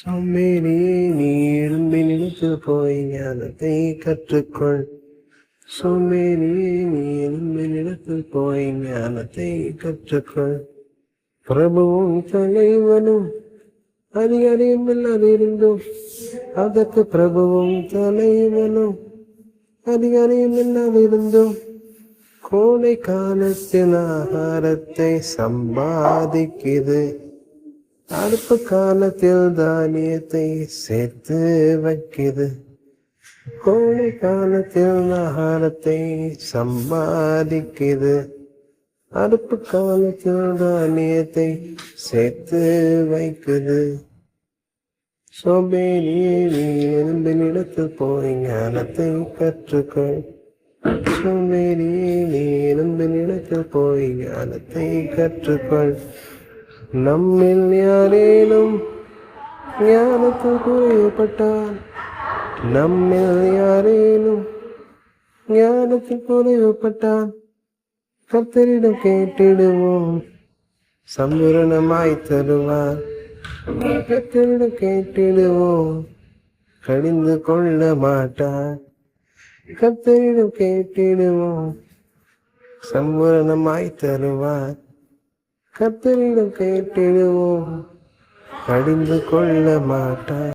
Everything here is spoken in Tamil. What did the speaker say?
சோம்பேறியே நீ எழும்பி நினைத்து போய் ஞானத்தை கற்றுக்கொள் சோம்பேறியே நீ எழும்பி நினைத்து போய் ஞானத்தை கற்றுக்கொள் பிரபுவும் தலைவனும் அதிகாரியும் இல்லாதிருந்தும் அதற்கு பிரபுவும் தலைவனும் அதிகாரியும் அடுப்பு காலத்தில் தானியத்தை சேர்த்து வைக்குது. கோடை காலத்தில் ஆகாரத்தை சம்பாதிக்குது. அடுப்பு காலத்தில் தானியத்தை சேர்த்து வைக்குது. சோம்பேறியே நீ எலும்பினிடத்தில் போய் ஞானத்தை கற்றுக்கொள். சோம்பேறியே நீ எலும்பினிடத்தில் போய் ஞானத்தை கற்றுக்கொள். நம்மில் யாரேனும் ஞானத்தில் குறைவுபட்டால் நம்மில் யாரேனும் ஞானத்தில் குறைவுபட்டால் கத்தரிடம் கேட்டிடுவோம். சம்பூரணமாய் தருவார். கத்தரிடம் கேட்டிடுவோம். கடிந்து கொள்ள மாட்டார். கத்தரிடம் கேட்டிடுவோம். சம்பூரணமாய் தருவார். கத்தரிடம் கேட்டிடுவோம் கடிந்து கொள்ள மாட்டாய்.